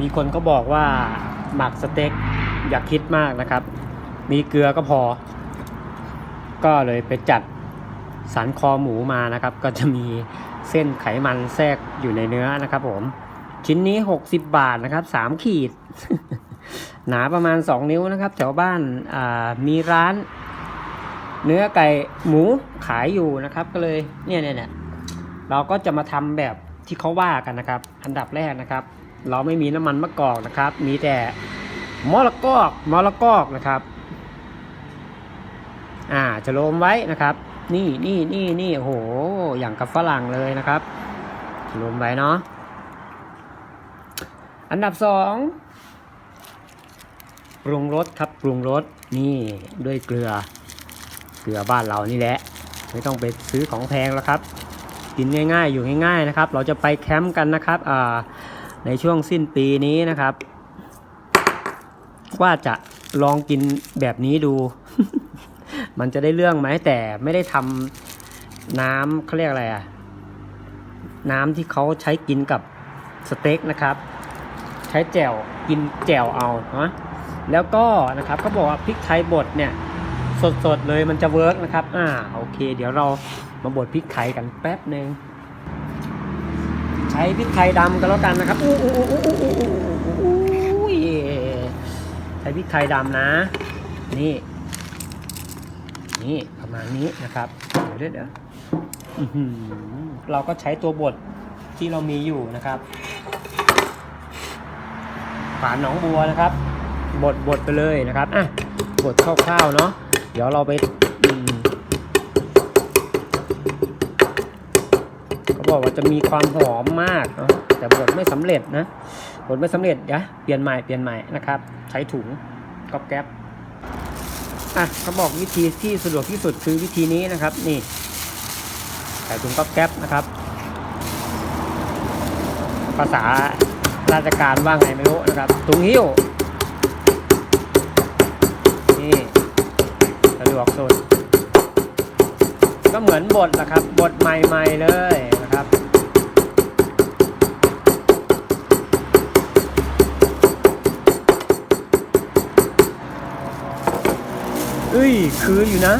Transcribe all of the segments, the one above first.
มีคนก็บอกว่าหมักสเต็กอย่าคิดมากนะครับ มีเกลือก็พอ ก็เลยไปจัดสันคอหมูมานะครับ ก็จะมีเส้นไขมันแทรกอยู่ในเนื้อนะครับ ผม ชิ้นนี้ 60 บาทนะครับ 3 ขีด หนาประมาณ 2 นิ้วนะครับ แถวบ้านามีร้าน เนื้อไก่หมูขายอยู่นะครับ ก็เลยเนี่ยเนี่ยเนี่ยเราก็จะมาทำแบบที่เขาว่ากันนะครับ อันดับแรกนะครับ เราไม่มีน้ำมันมะกอกนะครับ มีแต่มะละกอกมะละกอกนะครับ อ่าจะโลมไว้นะครับ นี่นี่นี่นี่โอ้โหอย่างกับฝรั่งเลยนะครับจะโลมไว้เนาะอันดับสองปรุงรสครับปรุงรสนี่ด้วยเกลือเกลือบ้านเรานี่แหละ ไม่ต้องไปซื้อของแพงแล้วครับ กินง่ายๆ อยู่ง่ายๆนะครับ เราจะไปแคมป์กันนะครับอ่า ในช่วงสิ้นปีนี้นะครับ ว่าจะลองกินแบบนี้ดู มันจะได้เรื่องไหมแต่ไม่ได้ทำน้ำเขาเรียกอะไรอะน้ำที่เขาใช้กินกับสเต็กนะครับ ใช้แจ่วกินแจ่วเอานะแล้วก็นะครับเขาบอกว่าพริกไทยบดเนี่ยสดๆเลยมันจะเวิร์กนะครับ อ่าโอเค เดี๋ยวเรามาบดพริกไทยกันแป๊บหนึ่ง ช้พริกไทยดำกันแล้วกันนะครับอู้อู้อู้อู้อู้อู้อู้ใช้พริกไทยดำนะ นี่ นี่ประมาณนี้นะครับเดี๋ยวเดี๋ยวเราก็ใช้ตัวบดที่เรามีอยู่นะครับฝานหนองบัวนะครับ บดบดไปเลยนะครับอะบดคร่าวๆเนาะเดี๋ยวเราไปอืมเขา บอกว่าจะมีความหอมมากนะแต่บดไม่สำเร็จนะบดไม่สำเร็จเดี๋ยวเปลี่ยนใหม่เปลี่ยนใหม่นะครับ ใช้ถุงก๊อบแก๊บอะเขาบอกวิธีที่สะดวกที่สุดคือวิธีนี้นะครับ นี่ใส่ถุงก๊อบแก๊บนะครับ ภาษาราชการว่าไงไม่รู้นะครับถุงหิ้วนี่สะดวกสุด ก็เหมือนบทนะครับบทใหม่ ๆ เลย เอ้ย คืออยู่นะ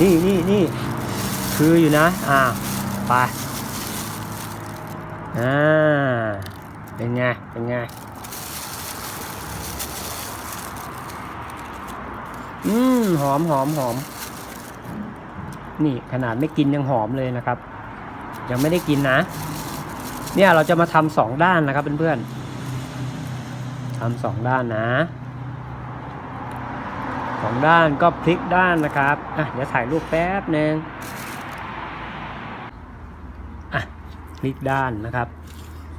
นี่นี่นี่คืออยู่นะ อ่า ไป อ่า เป็นไง เป็นไง อืม หอมหอมหอม นี่ขนาดไม่กินยังหอมเลยนะครับ ยังไม่ได้กินนะ เนี่ยเราจะมาทำสองด้านนะครับเพื่อนๆทำสองด้านนะ สองด้านก็พลิกด้านนะครับอะเดี๋ยวถ่ายรูปแป๊บหนึ่งอะพลิกด้านนะครับ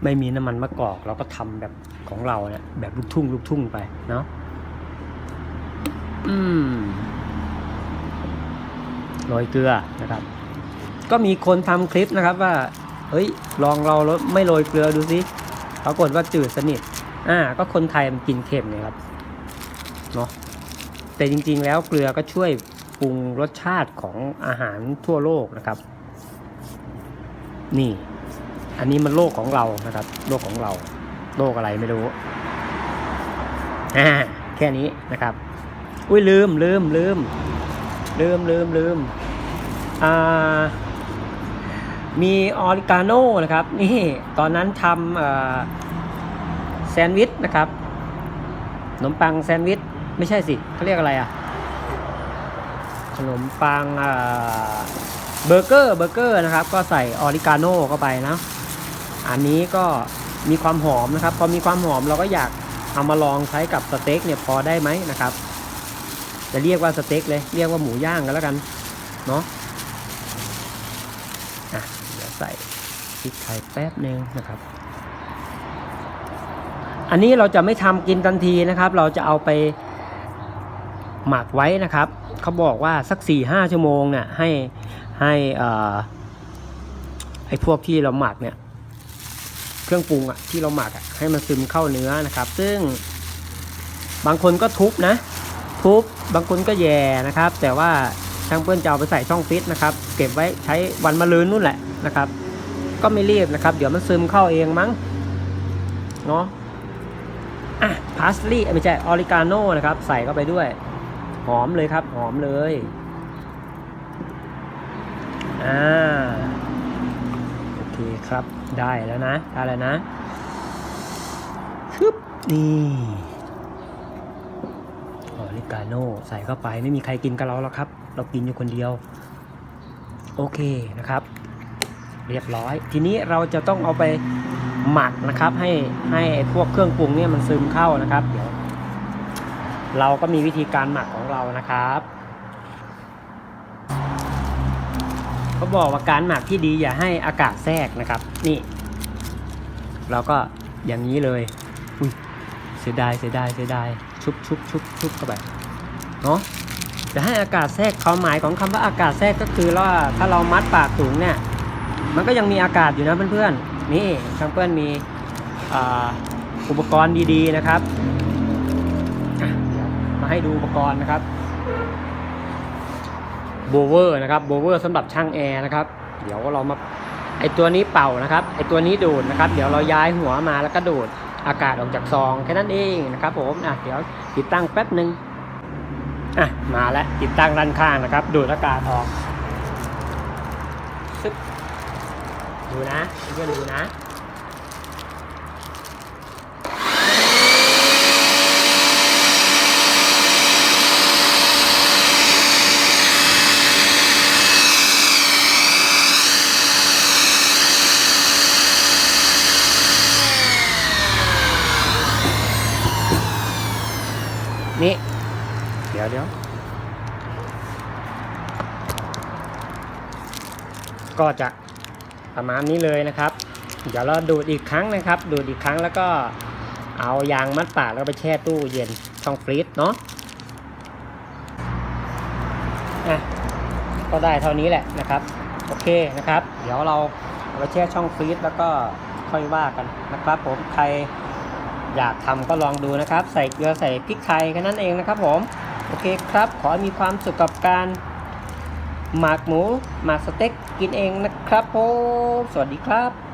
ไม่มีน้ำมันมะกอกเราก็ทำแบบของเราเนี่ยแบบลูกทุ่งลูกทุ่งไปเนาะอืมโรยเกลือนะครับ ก็มีคนทำคลิปนะครับว่า เฮ้ย ลองเราไม่โรยเกลือดูสิปรากฏว่าจืดสนิท อ่า ก็คนไทยมันกินเค็มไงครับ เนาะ แต่จริงๆ แล้วเกลือก็ช่วยปรุงรสชาติของอาหารทั่วโลกนะครับ นี่ อันนี้มันโลกของเรานะครับ โลกของเรา โลกอะไรไม่รู้อ่าแค่นี้นะครับ อุ้ยลืมลืมลืมลืมลืมลืมอ่ามีออริกาโน่นะครับ นี่ตอนนั้นทำแซนด์วิชนะครับขนมปังแซนด์วิช ไม่ใช่สิเขาเรียกอะไรอะขนมปังอ่าเบอร์เกอร์เบอร์เกอร์นะครับ ก็ใส่ออริกาโน่เข้าไปนะ อันนี้ก็มีความหอมนะครับ พอมีความหอมเราก็อยากเอามาลองใช้กับสเต็กเนี่ยพอได้ไหมนะครับ จะเรียกว่าสเต็กเลย เรียกว่าหมูย่างกันแล้วกัน เนาะอะเดี๋ยวใส่พริกไทยแป๊บหนึ่งนะครับ อันนี้เราจะไม่ทำกินทันทีนะครับ เราจะเอาไป หมักไว้นะครับเขาบอกว่าสัก4ี่ห้าชั่วโมงเนี่ยให้ให้อ่าไอ้พวกที่เราหมักเนี่ย เครื่องปรุงอะที่เราหมักอะให้มันซึมเข้าเนื้อนะครับ ซึ่งบางคนก็ทุบนะ ทุบบางคนก็แย่นะครับ แต่ว่าช่างเพื่อนจะเอาไปใส่ช่องฟิตนะครับ เก็บไว้ใช้วันมะรืนนู่นแหละนะครับ ก็ไม่รีบนะครับ เดี๋ยวมันซึมเข้าเองมั้งเนาะอะพาสลีย์ไม่ใช่ออริกาโน่นะครับ ใส่เข้าไปด้วย หอมเลยครับ หอมเลย อ่า โอเคครับ ได้แล้วนะ ได้แล้วนะึบนี่ออริกาโน่ใส่เข้าไปไม่มีใครกินกับเราแล้วครับ เรากินอยู่คนเดียว โอเคนะครับ เรียบร้อย ทีนี้เราจะต้องเอาไปหมักนะครับ ให้ให้พวกเครื่องปรุงเนี่ยมันซึมเข้านะครับเดี๋ยว เราก็มีวิธีการหมักของเรานะครับเขาบอกว่าการหมักที่ดีอย่าให้อากาศแทรกนะครับ นี่ เราก็อย่างนี้เลยอุ้ยเสียดายเสียดายเสียดายชุบชุบชุบชุบเข้าไปเนาะจะให้อากาศแทรกความหมายของคำว่าอากาศแทรกก็คือว่าถ้าเรามัดปากถุงเนี่ย มันก็ยังมีอากาศอยู่นะเพื่อนๆนี่ช่างเพื่อนมีอ,อุปกรณ์ดีๆนะครับ มาให้ดูอุปกรณ์นะครับโบเวอร์นะครับโบเวอร์สำหรับช่างแอร์นะครับ เดี๋ยวเรามาไอตัวนี้เป่านะครับ ไอตัวนี้ดูดนะครับ เดี๋ยวเราย้ายหัวมาแล้วก็ดูดอากาศออกจากซองแค่นั้นเองนะครับผมอะเดี๋ยวติดตั้งแป๊บหนึ่งอะมาแล้วติดตั้งด้านข้างนะครับ ดูดอากาศออกซึบดูนะเพื่อนดูนะ นี่ เดี๋ยวเดี๋ยวก็จะประมาณนี้เลยนะครับ เดี๋ยวเราดูดอีกครั้งนะครับ ดูดอีกครั้งแล้วก็เอายางมัดปากแล้วไปแช่ตู้เย็นช่องฟรีซเนาะอะก็ได้เท่านี้แหละนะครับ โอเคนะครับ เดี๋ยวเราเอาไปแช่ช่องฟรีซแล้วก็ค่อยว่ากันนะครับผมใคร อยากทำก็ลองดูนะครับ ใส่เกลือใส่พริกไทยแค่นั้นเองนะครับผม โอเคครับ ขอมีความสุขกับการหมักหมูหมักสเต็กกินเองนะครับผม สวัสดีครับ